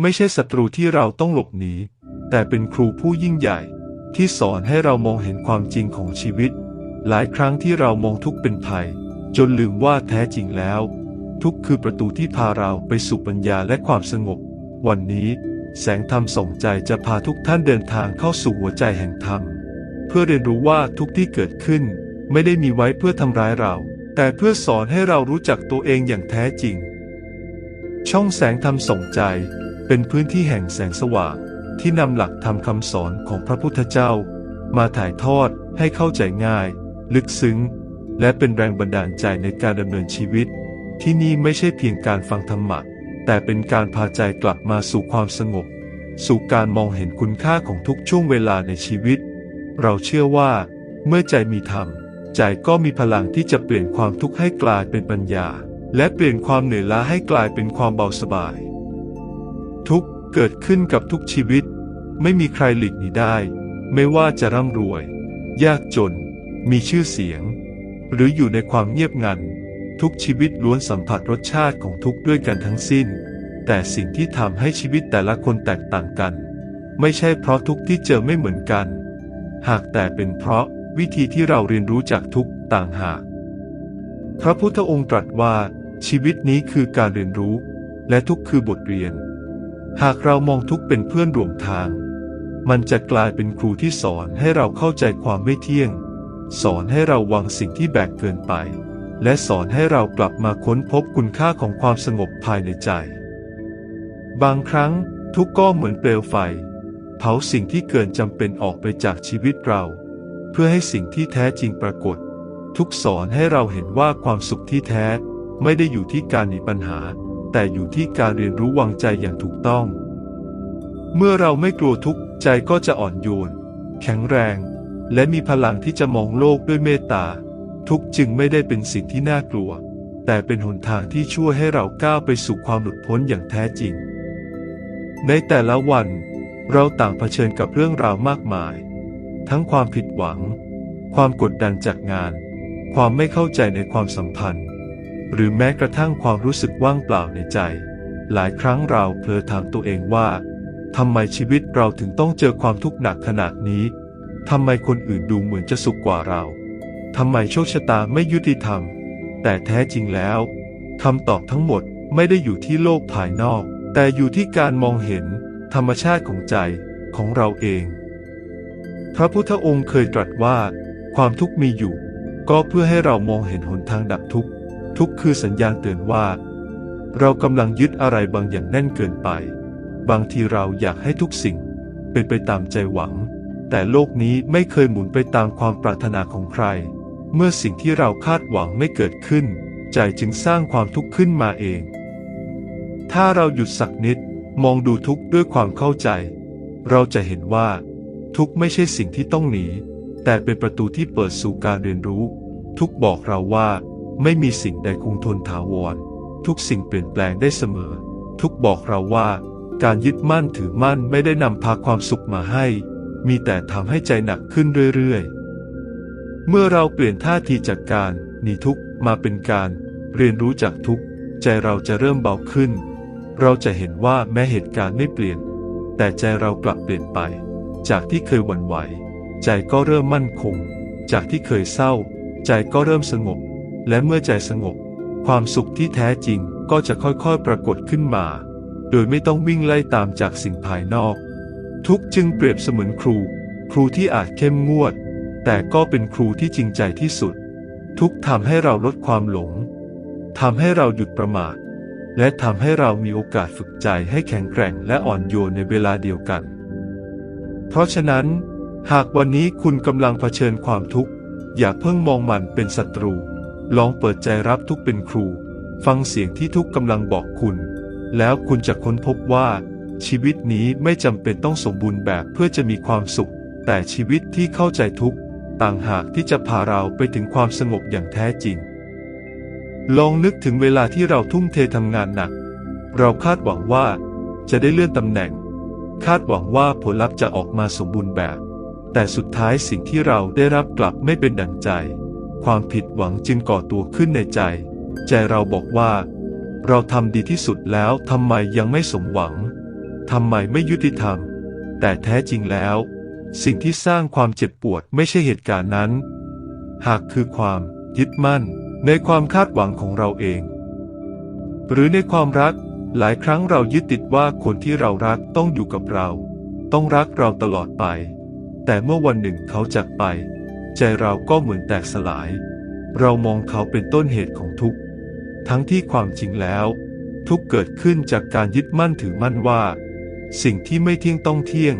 ไม่ใช่ศัตรูที่เราต้องหลบหนี แต่เป็นครูผู้ยิ่งใหญ่ ที่สอนให้เรามองเห็นความจริงของชีวิต หลายครั้งที่เรามองทุกเป็นภัย จนลืมว่าแท้จริงแล้ว ทุกคือประตูที่พาเราไปสู่ปัญญาและความสงบ วันนี้ แสงธรรมส่องใจจะพาทุกท่านเดินทางเข้าสู่หัวใจแห่งธรรม เพื่อเรียนรู้ว่าทุกที่เกิดขึ้น ไม่ได้มีไว้เพื่อทำร้ายเรา แต่เพื่อสอนให้เรารู้จักตัวเองอย่างแท้จริง ช่องแสงธรรมส่องใจ เป็นพื้นที่แห่งแสงสว่างที่นำหลักธรรมคำสอนของพระพุทธเจ้า มาถ่ายทอดให้เข้าใจง่าย ลึกซึ้ง และเป็นแรงบันดาลใจในการดำเนินชีวิต ที่นี่ไม่ใช่เพียงการฟังธรรมะแต่เป็นการพาใจกลับมาสู่ความสงบ สู่การมองเห็นคุณค่าของทุกช่วงเวลาในชีวิต เราเชื่อว่า เมื่อใจมีธรรม ใจก็มีพลังที่จะเปลี่ยนความทุกข์ให้กลายเป็นปัญญา และเปลี่ยนความเหนื่อยล้าให้กลายเป็นความเบาสบาย เกิดขึ้นกับทุกชีวิต ไม่มีใครหลีกหนีได้ ไม่ว่าจะร่ำรวย ยากจน มีชื่อเสียง หรืออยู่ในความเงียบงัน ทุกชีวิตล้วนสัมผัสรสชาติของทุกข์ด้วยกันทั้งสิ้น แต่สิ่งที่ทำให้ชีวิตแต่ละคนแตกต่างกัน ไม่ใช่เพราะทุกข์ที่เจอไม่เหมือนกัน หากแต่เป็นเพราะวิธีที่เราเรียนรู้จากทุกข์ต่างหาก พระพุทธองค์ตรัสว่าชีวิตนี้คือการเรียนรู้ และทุกข์คือบทเรียน หากเรามองทุกเป็นเพื่อนร่วมทาง มันจะกลายเป็นครูที่สอนให้เราเข้าใจความไม่เที่ยง สอนให้เราวางสิ่งที่แบกเกินไป และสอนให้เรากลับมาค้นพบคุณค่าของความสงบภายในใจ บางครั้งทุกก็เหมือนเปลวไฟ เผาสิ่งที่เกินจำเป็นออกไปจากชีวิตเรา เพื่อให้สิ่งที่แท้จริงปรากฏ ทุกสอนให้เราเห็นว่าความสุขที่แท้ไม่ได้อยู่ที่การหนีปัญหา แต่อยู่ที่การเรียนรู้วางใจอย่างถูกต้อง เมื่อเราไม่กลัวทุกข์ใจก็จะอ่อนโยน แข็งแรง และมีพลังที่จะมองโลกด้วยเมตตา ทุกจึงไม่ได้เป็นสิ่งที่น่ากลัว แต่เป็นหนทางที่ช่วยให้เราก้าวไปสู่ความหลุดพ้นอย่างแท้จริง ในแต่ละวัน เราต่างเผชิญกับเรื่องราวมากมาย ทั้งความผิดหวัง ความกดดันจากงาน ความไม่เข้าใจในความสัมพันธ์ หรือแม้กระทั่งความรู้สึกว่างเปล่าในใจ หลายครั้งเราเพลอถามตัวเองว่าทำไมชีวิตเราถึงต้องเจอความทุกข์หนักขนาดนี้ทำไมคนอื่นดูเหมือนจะสุขกว่าเราทำไมโชคชะตาไม่ยุติธรรม แต่แท้จริงแล้วคำตอบทั้งหมดไม่ได้อยู่ที่โลกภายนอก แต่อยู่ที่การมองเห็น ธรรมชาติของใจของเราเอง พระพุทธองค์เคยตรัสว่า ความทุกข์มีอยู่ ก็เพื่อให้เรามองเห็นหนทางดับทุกข์ ทุกข์คือสัญญาณเตือนว่า เรากำลังยึดอะไรบางอย่างแน่นเกินไป บางทีเราอยากให้ทุกสิ่ง เป็นไปตามใจหวัง แต่โลกนี้ไม่เคยหมุนไปตามความปรารถนาของใคร เมื่อสิ่งที่เราคาดหวังไม่เกิดขึ้น ใจจึงสร้างความทุกข์ขึ้นมาเอง ถ้าเราหยุดสักนิดมองดูทุกข์ด้วยความเข้าใจ เราจะเห็นว่า ทุกข์ไม่ใช่สิ่งที่ต้องหนี แต่เป็นประตูที่เปิดสู่การเรียนรู้ ทุกบอกเราว่า ไม่มีสิ่งใดคงทนถาวร ทุกสิ่งเปลี่ยนแปลงได้เสมอ ทุกบอกเราว่า การยึดมั่นถือมั่นไม่ได้นำพาความสุขมาให้ มีแต่ทำให้ใจหนักขึ้นเรื่อยๆ เมื่อเราเปลี่ยนท่าทีจากการหนีทุกมาเป็นการ เรียนรู้จากทุกใจเราจะเริ่มเบาขึ้น เราจะเห็นว่าแม้เหตุการณ์ไม่เปลี่ยน แต่ใจเรากลับเปลี่ยนไป จากที่เคยหวั่นไหว ใจก็เริ่มมั่นคง จากที่เคยเศร้า ใจก็เริ่มสงบ และเมื่อใจสงบ ความสุขที่แท้จริงก็จะค่อยๆปรากฏขึ้นมา โดยไม่ต้องวิ่งไล่ตามจากสิ่งภายนอก ทุกจึงเปรียบเสมือนครู ครูที่อาจเข้มงวด แต่ก็เป็นครูที่จริงใจที่สุด ทุกทำให้เราลดความหลงทำให้เราหยุดประมาทและทำให้เรามีโอกาสฝึกใจให้แข็งแกร่งและอ่อนโยนในเวลาเดียวกัน เพราะฉะนั้น หากวันนี้คุณกำลังเผชิญความทุกข์ อย่าเพิ่งมองมันเป็นศัตรู ลองเปิดใจรับทุกเป็นครู ฟังเสียงที่ทุกกำลังบอกคุณ แล้วคุณจะค้นพบว่า ชีวิตนี้ไม่จำเป็นต้องสมบูรณ์แบบเพื่อจะมีความสุข แต่ชีวิตที่เข้าใจทุกต่างหากที่จะพาเราไปถึงความสงบอย่างแท้จริง ลองนึกถึงเวลาที่เราทุ่มเททำงานหนัก เราคาดหวังว่า จะได้เลื่อนตำแหน่ง คาดหวังว่าผลลัพธ์จะออกมาสมบูรณ์แบบ แต่สุดท้ายสิ่งที่เราได้รับกลับไม่เป็นดังใจ ความผิดหวังจึงก่อตัวขึ้นในใจ ใจเราบอกว่า เราทำดีที่สุดแล้วทำไมยังไม่สมหวังทำไมไม่ยุติธรรม แต่แท้จริงแล้ว สิ่งที่สร้างความเจ็บปวดไม่ใช่เหตุการณ์นั้น หากคือความยึดมั่นในความคาดหวังของเราเอง หรือในความรักหลายครั้งเรายึดติดว่าคนที่เรารักต้องอยู่กับเรา ต้องรักเราตลอดไป แต่เมื่อวันหนึ่งเขาจากไป ใจเราก็เหมือนแตกสลาย เรามองเขาเป็นต้นเหตุของทุกข์ ทั้งที่ความจริงแล้ว ทุกเกิดขึ้นจากการยึดมั่นถือมั่นว่า สิ่งที่ไม่เที่ยงต้องเที่ยง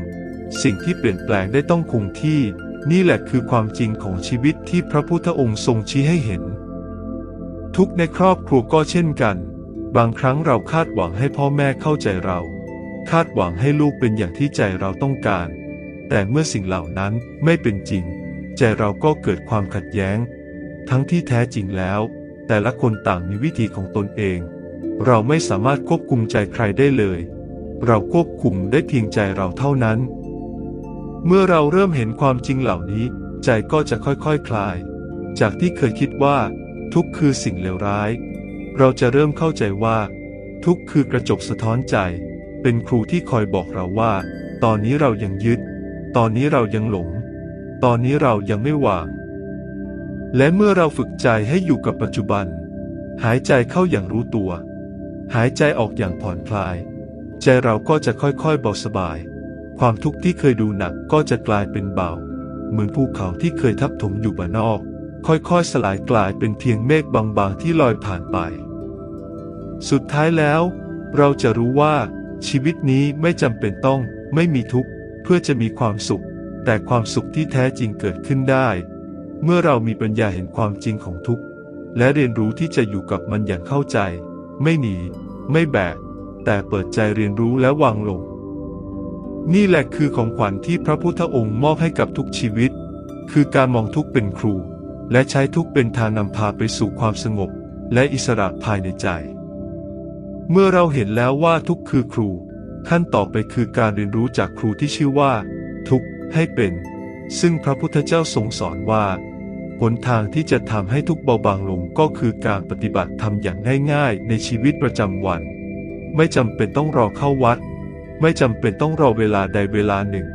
สิ่งที่เปลี่ยนแปลงได้ต้องคงที่ นี่แหละคือความจริงของชีวิตที่พระพุทธองค์ทรงชี้ให้เห็น ทุกในครอบครัวก็เช่นกัน บางครั้งเราคาดหวังให้พ่อแม่เข้าใจเรา คาดหวังให้ลูกเป็นอย่างที่ใจเราต้องการ แต่เมื่อสิ่งเหล่านั้นไม่เป็นจริง ใจเราก็เกิดความขัดแย้ง ทั้งที่แท้จริงแล้ว แต่ละคนต่างมีวิธีของตนเอง เราไม่สามารถควบคุมใจใครได้เลย เราควบคุมได้เพียงใจเราเท่านั้น เมื่อเราเริ่มเห็นความจริงเหล่านี้ ใจก็จะค่อยๆคคลาย จากที่เคยคิดว่า ทุกคือสิ่งเลวร้าย เราจะเริ่มเข้าใจว่า ทุกคือกระจกสะท้อนใจ เป็นครูที่คอยบอกเราว่า ตอนนี้เรายังยึด ตอนนี้เรายังหลง ตอนนี้เรายังไม่วาง และเมื่อเราฝึกใจให้อยู่กับปัจจุบัน หายใจเข้าอย่างรู้ตัว หายใจออกอย่างผ่อนคลาย ใจเราก็จะค่อยๆเบาสบาย ความทุกข์ที่เคยดูหนักก็จะกลายเป็นเบา เหมือนภูเขาที่เคยทับถมอยู่บนนอก ค่อยๆสลายกลายเป็นเพียงเมฆบางๆที่ลอยผ่านไป สุดท้ายแล้ว เราจะรู้ว่าชีวิตนี้ไม่จำเป็นต้องไม่มีทุกข์เพื่อจะมีความสุข แต่ความสุขที่แท้จริงเกิดขึ้นได้ เมื่อเรามีปัญญาเห็นความจริงของทุกข์ และเรียนรู้ที่จะอยู่กับมันอย่างเข้าใจ ไม่หนี ไม่แบก แต่เปิดใจเรียนรู้และวางลง นี่แหละคือของขวัญที่พระพุทธองค์มอบให้กับทุกชีวิต คือการมองทุกข์เป็นครู และใช้ทุกข์เป็นทางนำพาไปสู่ความสงบ และอิสระภายในใจ เมื่อเราเห็นแล้วว่าทุกข์คือครู ขั้นต่อไปคือการเรียนรู้จากครูที่ชื่อว่า ให้เป็น ซึ่งพระพุทธเจ้าทรงสอนว่าหนทางที่จะทำให้ทุกข์เบาบางลงก็คือการปฏิบัติธรรมอย่างง่ายๆ ในชีวิตประจำวัน ไม่จำเป็นต้องรอเข้าวัด ไม่จำเป็นต้องรอเวลาใดเวลาหนึ่ง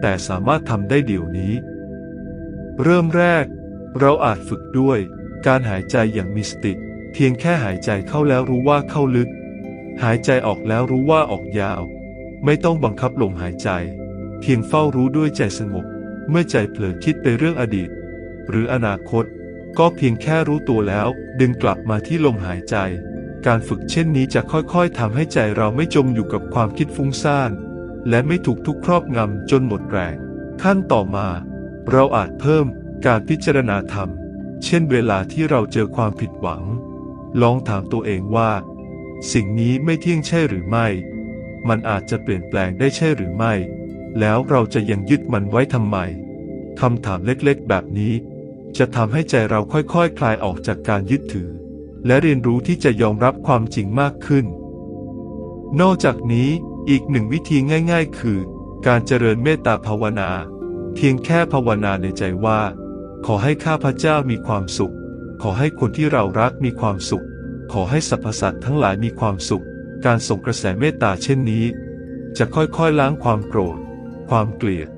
แต่สามารถทำได้เดี๋ยวนี้ เริ่มแรก เราอาจฝึกด้วย การหายใจอย่างมีสติ เพียงแค่หายใจเข้าแล้วรู้ว่าเข้าลึก หายใจออกแล้วรู้ว่าออกยาว ไม่ต้องบังคับลมหายใจ เพียงเฝ้ารู้ด้วยใจสงบเมื่อใจเผลอคิดไปเรื่องอดีต หรืออนาคต ก็เพียงแค่รู้ตัวแล้ว ดึงกลับมาที่ลมหายใจ การฝึกเช่นนี้จะค่อยๆทำให้ใจเราไม่จมอยู่กับความคิดฟุ้งซ่าน และไม่ถูกทุกครอบงำจนหมดแรง ขั้นต่อมา เราอาจเพิ่มการพิจารณาธรรม เช่นเวลาที่เราเจอความผิดหวัง ลองถามตัวเองว่า สิ่งนี้ไม่เที่ยงใช่หรือไม่ มันอาจจะเปลี่ยนแปลงได้ใช่หรือไม่ แล้วเราจะยังยึดมันไว้ทำไมคำถามเล็กๆ แบบนี้ จะทำให้ใจเราค่อยๆคคลายออกจากการยึดถือ และเรียนรู้ที่จะยอมรับความจริงมากขึ้น นอกจากนี้อีกหนึ่งวิธีง่าย ๆ คือ การเจริญเมตตาภาวนา เพียงแค่ภาวนาในใจว่า ขอให้ข้าพเจ้ามีความสุข ขอให้คนที่เรารักมีความสุข ขอให้สรรพสัตว์ทั้งหลายมีความสุข การส่งกระแสเมตตาเช่นนี้ จะค่อยๆล้างความโกรธ ความเกลียด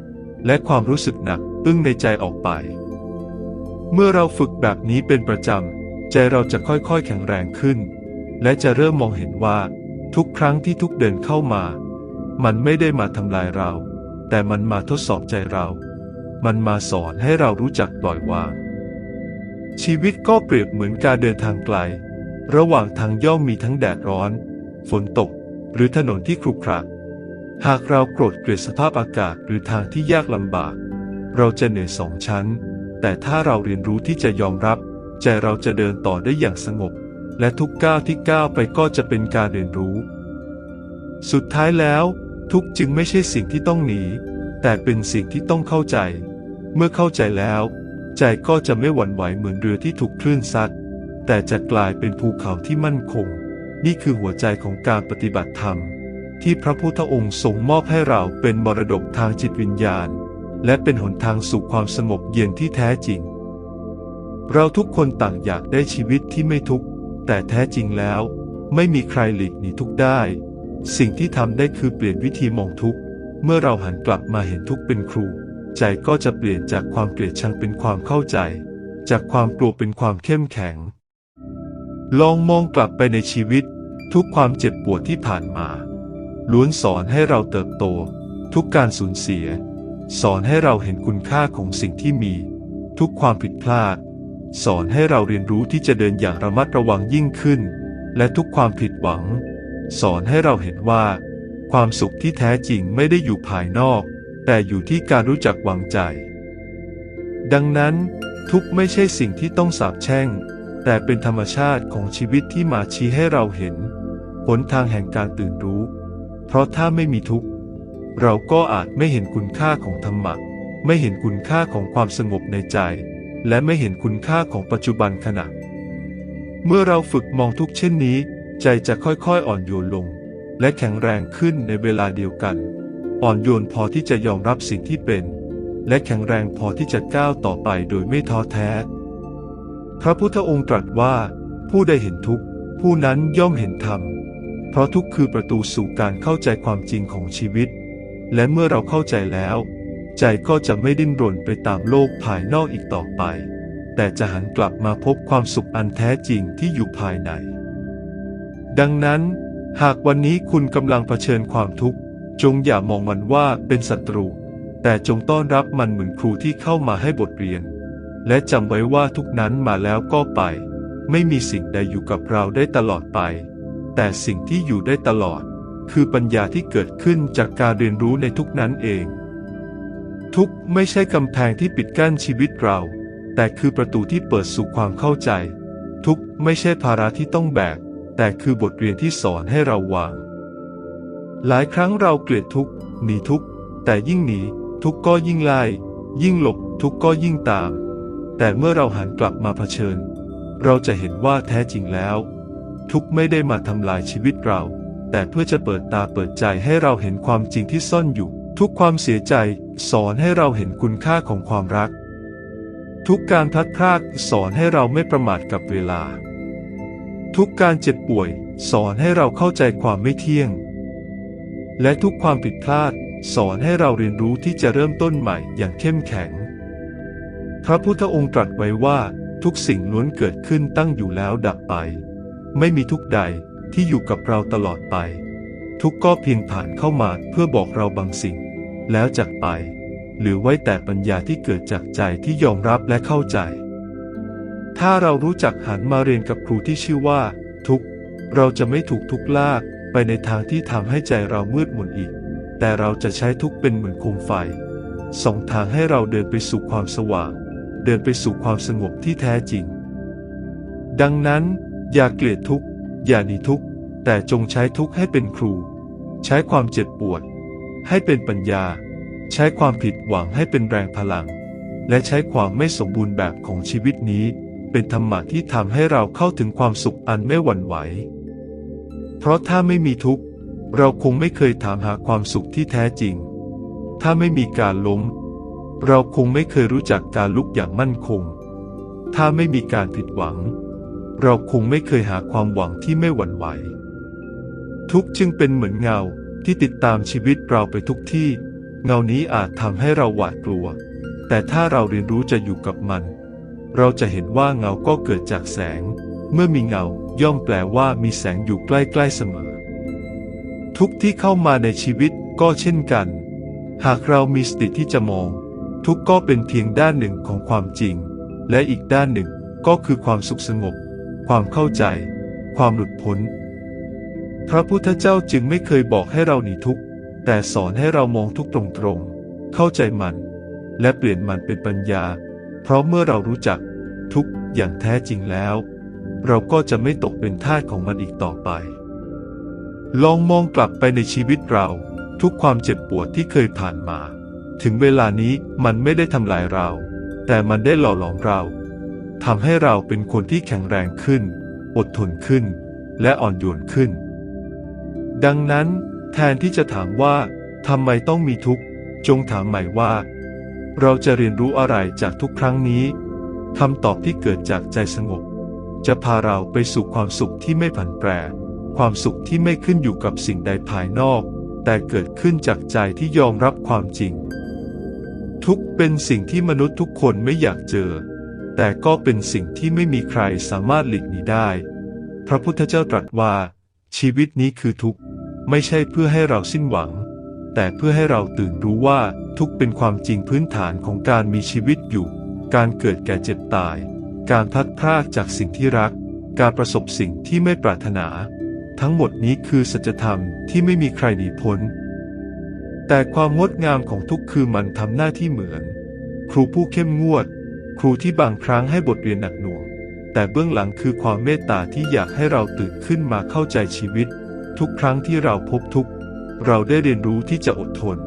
และความรู้สึกหนักอึ้งในใจออกไป เมื่อเราฝึกแบบนี้เป็นประจำ ใจเราจะค่อยๆแข็งแรงขึ้น และจะเริ่มมองเห็นว่า ทุกครั้งที่ทุกเดินเข้ามา มันไม่ได้มาทำลายเรา แต่มันมาทดสอบใจเรา มันมาสอนให้เรารู้จักปล่อยวาง ชีวิตก็เปรียบเหมือนการเดินทางไกล ระหว่างทางย่อมมีทั้งแดดร้อน ฝนตก หรือถนนที่ครุขระ หากเราโกรธเกลียดสภาพอากาศหรือทางที่ยากลำบาก เราจะเหนื่อยสองชั้น แต่ถ้าเราเรียนรู้ที่จะยอมรับ ใจเราจะเดินต่อได้อย่างสงบ และทุกก้าวที่ก้าวไปก็จะเป็นการเรียนรู้ สุดท้ายแล้ว ทุกจึงไม่ใช่สิ่งที่ต้องหนี แต่เป็นสิ่งที่ต้องเข้าใจ เมื่อเข้าใจแล้ว ใจก็จะไม่หวั่นไหวเหมือนเรือที่ถูกคลื่นซัดแต่จะกลายเป็นภูเขาที่มั่นคง นี่คือหัวใจของการปฏิบัติธรรม ที่พระพุทธองค์ทรงมอบให้เราเป็นมรดกทางจิตวิญญาณ และเป็นหนทางสู่ความสงบเย็นที่แท้จริง เราทุกคนต่างอยากได้ชีวิตที่ไม่ทุกข์แต่แท้จริงแล้ว ไม่มีใครหลีกหนีทุกข์ได้ สิ่งที่ทำได้คือเปลี่ยนวิธีมองทุกข์เมื่อเราหันกลับมาเห็นทุกข์เป็นครู ใจก็จะเปลี่ยนจากความเกลียดชังเป็นความเข้าใจ จากความกลัวเป็นความเข้มแข็ง ลองมองกลับไปในชีวิต ทุกความเจ็บปวดที่ผ่านมา ล้วนสอนให้เราเติบโต ทุกการสูญเสีย สอนให้เราเห็นคุณค่าของสิ่งที่มี ทุกความผิดพลาด สอนให้เราเรียนรู้ที่จะเดินอย่างระมัดระวังยิ่งขึ้น และทุกความผิดหวัง สอนให้เราเห็นว่า ความสุขที่แท้จริงไม่ได้อยู่ภายนอก แต่อยู่ที่การรู้จักวางใจ ดังนั้น ทุกไม่ใช่สิ่งที่ต้องสาปแช่ง แต่เป็นธรรมชาติของชีวิตที่มาชี้ให้เราเห็นหนทางแห่งการตื่นรู้ เพราะถ้าไม่มีทุกข์ เราก็อาจไม่เห็นคุณค่าของธรรมะ ไม่เห็นคุณค่าของความสงบในใจ และไม่เห็นคุณค่าของปัจจุบันขณะ เมื่อเราฝึกมองทุกข์เช่นนี้ ใจจะค่อยๆอ่อนโยนลง และแข็งแรงขึ้นในเวลาเดียวกัน อ่อนโยนพอที่จะยอมรับสิ่งที่เป็น และแข็งแรงพอที่จะก้าวต่อไปโดยไม่ท้อแท้ พระพุทธองค์ตรัสว่า ผู้ใดเห็นทุกข์ผู้นั้นย่อมเห็นธรรม เพราะทุกคือประตูสู่การเข้าใจความจริงของชีวิต และเมื่อเราเข้าใจแล้ว ใจก็จะไม่ดิ้นรนไปตามโลกภายนอกอีกต่อไป แต่จะหันกลับมาพบความสุขอันแท้จริงที่อยู่ภายใน ดังนั้น หากวันนี้คุณกำลังเผชิญความทุกข์ จงอย่ามองมันว่าเป็นศัตรู แต่จงต้อนรับมันเหมือนครูที่เข้ามาให้บทเรียน และจำไว้ว่าทุกนั้นมาแล้วก็ไป ไม่มีสิ่งใดอยู่กับเราได้ตลอดไป แต่สิ่งที่อยู่ได้ตลอด คือปัญญาที่เกิดขึ้นจากการเรียนรู้ในทุกนั้นเอง ทุกไม่ใช่กำแพงที่ปิดกั้นชีวิตเรา แต่คือประตูที่เปิดสู่ความเข้าใจ ทุกไม่ใช่ภาระที่ต้องแบก แต่คือบทเรียนที่สอนให้เราวาง หลายครั้งเราเกลียดทุกหนีทุกแต่ยิ่งหนีทุกก็ยิ่งไล่ยิ่งหลบทุกก็ยิ่งตาม แต่เมื่อเราหันกลับมาเผชิญ เราจะเห็นว่าแท้จริงแล้ว ทุกข์ไม่ได้มาทำลายชีวิตเรา แต่เพื่อจะเปิดตาเปิดใจให้เราเห็นความจริงที่ซ่อนอยู่ ทุกความเสียใจ สอนให้เราเห็นคุณค่าของความรัก ทุกการพลัดพรากสอนให้เราไม่ประมาทกับเวลา ทุกการเจ็บป่วย สอนให้เราเข้าใจความไม่เที่ยง และทุกความผิดพลาด สอนให้เราเรียนรู้ที่จะเริ่มต้นใหม่อย่างเข้มแข็ง พระพุทธองค์ตรัสไว้ว่าทุกสิ่งล้วนเกิดขึ้นตั้งอยู่แล้วดับไป ไม่มีทุกใดที่อยู่กับเราตลอดไป ทุกก็เพียงผ่านเข้ามาเพื่อบอกเราบางสิ่ง แล้วจากไป หรือไว้แต่ปัญญาที่เกิดจากใจที่ยอมรับและเข้าใจ ถ้าเรารู้จักหันมาเรียนกับครูที่ชื่อว่า ทุกเราจะไม่ถูกทุกลากไปในทางที่ทำให้ใจเรามืดมนอีก แต่เราจะใช้ทุกเป็นเหมือนโคมไฟส่องทางให้เราเดินไปสู่ความสว่าง เดินไปสู่ความสงบที่แท้จริง ดังนั้น อย่าเกลียดทุกข์อย่าหนีทุกข์แต่จงใช้ทุกข์ให้เป็นครู ใช้ความเจ็บปวด ให้เป็นปัญญา ใช้ความผิดหวังให้เป็นแรงพลัง และใช้ความไม่สมบูรณ์แบบของชีวิตนี้ เป็นธรรมะที่ทำให้เราเข้าถึงความสุขอันไม่หวั่นไหว เพราะถ้าไม่มีทุกข์เราคงไม่เคยถามหาความสุขที่แท้จริง ถ้าไม่มีการล้ม เราคงไม่เคยรู้จักการลุกอย่างมั่นคง ถ้าไม่มีการผิดหวัง เราคงไม่เคยหาความหวังที่ไม่หวั่นไหว ทุกจึงเป็นเหมือนเงาที่ติดตามชีวิตเราไปทุกที่ เงานี้อาจทำให้เราหวาดกลัว แต่ถ้าเราเรียนรู้จะอยู่กับมัน เราจะเห็นว่าเงาก็เกิดจากแสง เมื่อมีเงาย่อมแปลว่ามีแสงอยู่ใกล้ๆเสมอ ทุกที่เข้ามาในชีวิตก็เช่นกัน หากเรามีสติที่จะมอง ทุกก็เป็นเพียงด้านหนึ่งของความจริง และอีกด้านหนึ่งก็คือความสุขสงบ ความเข้าใจ ความหลุดพ้น พระพุทธเจ้าจึงไม่เคยบอกให้เราหนีทุกข์ แต่สอนให้เรามองทุกตรงๆ เข้าใจมัน และเปลี่ยนมันเป็นปัญญา เพราะเมื่อเรารู้จักทุกอย่างแท้จริงแล้ว เราก็จะไม่ตกเป็นทาสของมันอีกต่อไป ลองมองกลับไปในชีวิตเรา ทุกความเจ็บปวดที่เคยผ่านมา ถึงเวลานี้มันไม่ได้ทำลายเรา แต่มันได้หล่อหลอมเรา ทำให้เราเป็นคนที่แข็งแรงขึ้น อดทนขึ้น และอ่อนโยนขึ้น ดังนั้น แทนที่จะถามว่าทำไมต้องมีทุกข์ จงถามใหม่ว่า เราจะเรียนรู้อะไรจากทุกครั้งนี้คำตอบที่เกิดจากใจสงบ จะพาเราไปสู่ความสุขที่ไม่ผันแปร ความสุขที่ไม่ขึ้นอยู่กับสิ่งใดภายนอก แต่เกิดขึ้นจากใจที่ยอมรับความจริง ทุกข์เป็นสิ่งที่มนุษย์ทุกคนไม่อยากเจอ แต่ก็เป็นสิ่งที่ไม่มีใครสามารถหลีกหนีได้ พระพุทธเจ้าตรัสว่า ชีวิตนี้คือทุกข์ ไม่ใช่เพื่อให้เราสิ้นหวัง แต่เพื่อให้เราตื่นรู้ว่าทุกข์เป็นความจริงพื้นฐานของการมีชีวิตอยู่ การเกิดแก่เจ็บตาย การพลัดพรากจากสิ่งที่รัก การประสบสิ่งที่ไม่ปรารถนา ทั้งหมดนี้คือสัจธรรมที่ไม่มีใครหนีพ้น แต่ความงดงามของทุกข์คือมันทำหน้าที่เหมือน ครูผู้เข้มงวด ครูที่บางครั้งให้บทเรียนหนักหน่วง แต่เบื้องหลังคือความเมตตาที่อยากให้เราตื่นขึ้นมาเข้าใจชีวิต ทุกครั้งที่เราพบทุกเราได้เรียนรู้ที่จะอดทน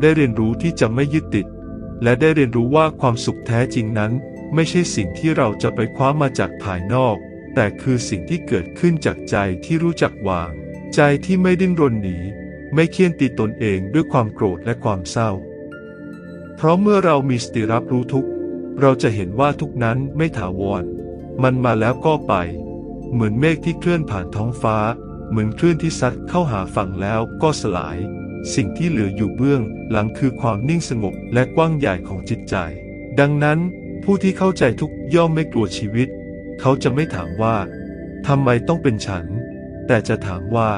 ได้เรียนรู้ที่จะไม่ยึดติด และได้เรียนรู้ว่าความสุขแท้จริงนั้น ไม่ใช่สิ่งที่เราจะไปคว้ามาจากภายนอก แต่คือสิ่งที่เกิดขึ้นจากใจที่รู้จักวาง ใจที่ไม่ดิ้นรนหนี ไม่เคี่ยนตีตนเองด้วยความโกรธและความเศร้า เพราะเมื่อเรามีสติรับรู้ทุก เราจะเห็นว่าทุกนั้นไม่ถาวร มันมาแล้วก็ไป เหมือนเมฆที่เคลื่อนผ่านท้องฟ้า เหมือนคลื่นที่ซัดเข้าหาฝั่งแล้วก็สลาย สิ่งที่เหลืออยู่เบื้องหลังคือความนิ่งสงบและกว้างใหญ่ของจิตใจ ดังนั้น ผู้ที่เข้าใจทุกย่อมไม่กลัวชีวิต เขาจะไม่ถามว่าทำไมต้องเป็นฉัน แต่จะถามว่า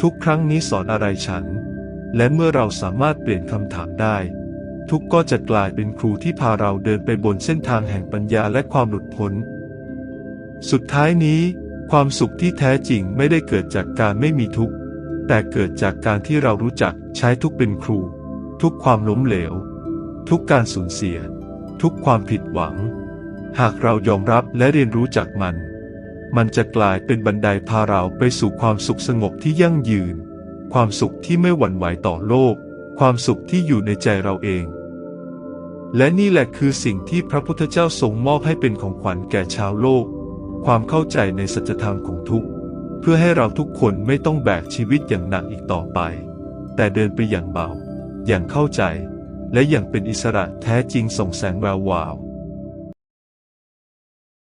ทุกครั้งนี้สอนอะไรฉัน และเมื่อเราสามารถเปลี่ยนคำถามได้ ทุกก็จะกลายเป็นครูที่พาเราเดินไปบนเส้นทางแห่งปัญญาและความหลุดพ้น สุดท้ายนี้ ความสุขที่แท้จริงไม่ได้เกิดจากการไม่มีทุกข์ แต่เกิดจากการที่เรารู้จักใช้ทุกเป็นครู ทุกความล้มเหลว ทุกการสูญเสีย ทุกความผิดหวัง หากเรายอมรับและเรียนรู้จากมัน มันจะกลายเป็นบันไดพาเราไปสู่ความสุขสงบที่ยั่งยืน ความสุขที่ไม่หวั่นไหวต่อโลก ความสุขที่อยู่ในใจเราเอง และนี่แหละคือสิ่งที่พระพุทธเจ้าทรงมอบให้เป็นของขวัญแก่ชาวโลก ความเข้าใจในสัจธรรมของทุกข์ เพื่อให้เราทุกคนไม่ต้องแบกชีวิตอย่างหนักอีกต่อไป แต่เดินไปอย่างเบา อย่างเข้าใจ และอย่างเป็นอิสระแท้จริงส่องแสงแวววาว